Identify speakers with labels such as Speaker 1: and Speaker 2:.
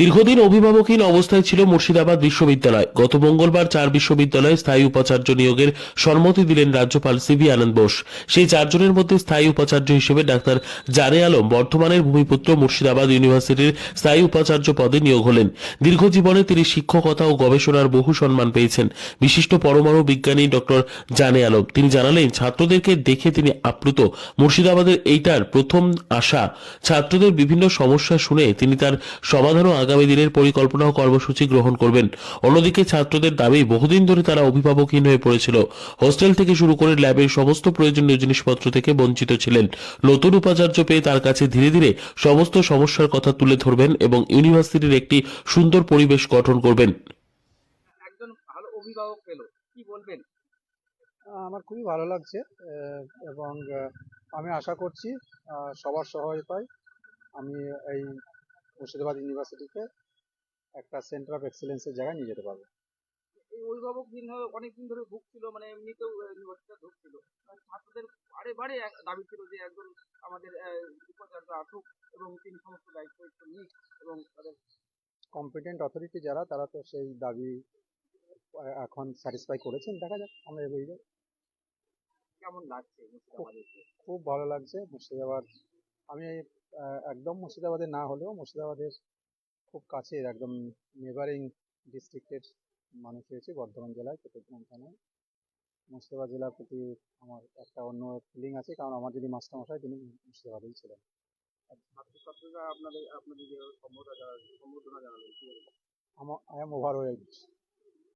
Speaker 1: দীর্ঘদিন অভিভাবকহীন অবস্থায় ছিল মুর্শিদাবাদ বিশ্ববিদ্যালয়। গত মঙ্গলবার চার বিশ্ববিদ্যালয়ে স্থায়ী উপাচার্য নিয়োগের সম্মতি দিলেন রাজ্যপাল সিবি আনন্দ বোস। সেই চারজনের মধ্যে স্থায়ী উপাচার্য হিসেবে ডাক্তার জানে আলম বর্ধমানের ভূমিপুত্র মুর্শিদাবাদ ইউনিভার্সিটির স্থায়ী উপাচার্য পদে নিয়োগ হলেন। দীর্ঘ জীবনে তিনি শিক্ষকতা ও গবেষণার বহু সম্মান পেয়েছেন। বিশিষ্ট পরমাণু বিজ্ঞানী ডক্টর জানে আলম। তিনি জানালেন, ছাত্রদেরকে দেখে তিনি আপ্লুত। মুর্শিদাবাদের এইটার প্রথম আশা। ছাত্রদের বিভিন্ন সমস্যা শুনে তিনি তার সমাধান ও আগামী দিনের পরিকল্পনা ও কর্মসূচি গ্রহণ করবেন। অন্যদিকে ছাত্রদের দাবি বহুদিন ধরে তারা অভিভাবকহীন হয়ে পড়েছিল। হোস্টেল থেকে শুরু করে ল্যাবের সমস্ত প্রয়োজনীয় জিনিসপত্র থেকে বঞ্চিত ছিলেন। নতুন উপাচার্য পেয়ে তার কাছে ধীরে ধীরে সমস্ত সমস্যার কথা তুলে ধরবেন এবং ইউনিভার্সিটির একটি সুন্দর পরিবেশ গঠন করবেন।
Speaker 2: একজন ভালো অভিভাবক পেল কি বলবেন?
Speaker 3: আমার খুবই ভালো লাগছে এবং আমি আশা করছি সবার সহায়তায় আমি এই মুর্শিদাবাদ ইউনিভার্সিটিকে একটা সেন্টার অফ এক্সেলেন্সের জায়গায় নিয়ে যেতে পারব।
Speaker 2: এই অভিভাবকহীন হয়ে অনেকদিন ধরে ভুগছিল মানে এমনিতেও ইউনিভার্সিটিতে ঢুকছিল আর ছাত্রদের বারে বারে দাবি ছিল যে একজন আমাদের উপাচার্য আসুক এবং তিনি সমস্ত দায়িত্ব একটু নিক এবং তাদের
Speaker 3: কম্পিটেন্ট অথরিটি যারা তারা তো সেই দাবি এখন স্যাটিসফাই করেছেন। দেখা যাক আমরা এগিয়ে যাই।
Speaker 2: কেমন লাগছে
Speaker 3: খুব ভালো লাগছে মুর্শিদাবাদ। আমি একদম মুর্শিদাবাদে না হলেও মুর্শিদাবাদের খুব কাছের একদম নেবারিং ডিস্ট্রিক্টের মানুষ হয়েছে বর্ধমান জেলায় চট্টগ্রাম থানায়। মুর্শিদাবাদ জেলার প্রতি আমার একটা অন্য ফিলিং আছে কারণ আমার যিনি মাস্টারমশাই তিনি মুর্শিদাবাদেই ছিলেন।
Speaker 2: আপনাদের আপনাদের সম্বোধনা
Speaker 3: আই এম ওভারওয়েলড